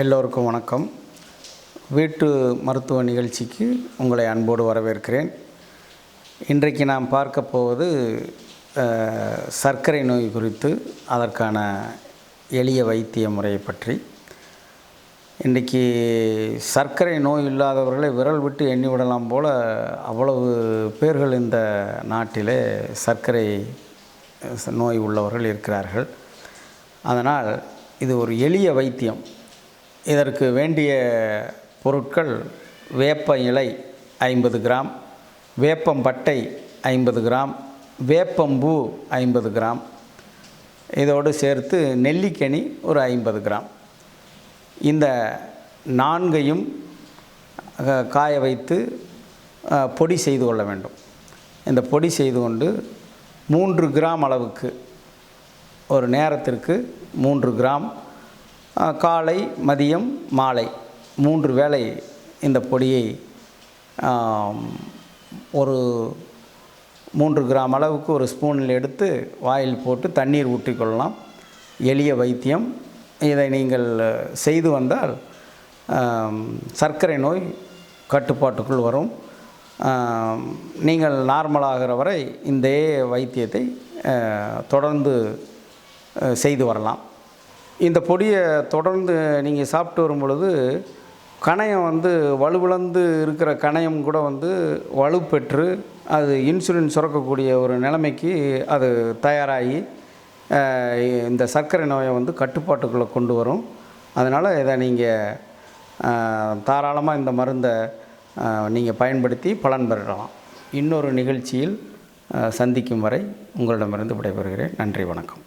எல்லோருக்கும் வணக்கம். வீட்டு மருத்துவ நிகழ்ச்சிக்கு உங்களை அன்போடு வரவேற்கிறேன். இன்றைக்கு நாம் பார்க்க போவது சர்க்கரை நோய் குறித்து அதற்கான எளிய வைத்திய முறையை பற்றி. இன்றைக்கி சர்க்கரை நோய் இல்லாதவர்களை விரல் விட்டு எண்ணி விடலாம் போல் அவ்வளவு பேர்கள் இந்த நாட்டிலே சர்க்கரை நோய் உள்ளவர்கள் இருக்கிறார்கள். அதனால் இது ஒரு எளிய வைத்தியம். இதற்கு வேண்டிய பொருட்கள் வேப்ப இலை ஐம்பது கிராம் வேப்பம்பட்டை ஐம்பது கிராம் வேப்பம்பூ ஐம்பது கிராம் இதோடு சேர்த்து நெல்லிக்கனி ஒரு ஐம்பது கிராம். இந்த நான்கையும் காய வைத்து பொடி செய்து கொள்ள வேண்டும். இந்த பொடி செய்து கொண்டு மூன்று கிராம் அளவுக்கு ஒரு நேரத்திற்கு மூன்று கிராம் காலை மதியம் மாலை. மூன்று வேளை இந்த பொடியை ஒரு மூன்று கிராம் அளவுக்கு ஒரு ஸ்பூனில் எடுத்து வாயில் போட்டு தண்ணீர் ஊற்றிக்கொள்ளலாம். எளிய வைத்தியம். இதை நீங்கள் செய்து வந்தால் சர்க்கரை நோய் கட்டுப்பாட்டுக்குள் வரும். நீங்கள் நார்மலாகிற வரை இந்த வைத்தியத்தை தொடர்ந்து செய்து வரலாம். இந்த பொடியை தொடர்ந்து நீங்கள் சாப்பிட்டு வரும் பொழுது கணையம் வந்து வலுவிழந்து இருக்கிற கணையம் கூட வந்து வலுப்பெற்று அது இன்சுலின் சுரக்கக்கூடிய ஒரு நிலைமைக்கு அது தயாராகி இந்த சர்க்கரை நோயை வந்து கட்டுப்பாட்டுக்குள்ளே கொண்டு வரும். அதனால் இதை நீங்கள் தாராளமாக இந்த மருந்தை நீங்கள் பயன்படுத்தி பலன் பெறலாம். இன்னொரு நிகழ்ச்சியில் சந்திக்கும் வரை உங்களிடமிருந்து விடைபெறுகிறேன். நன்றி வணக்கம்.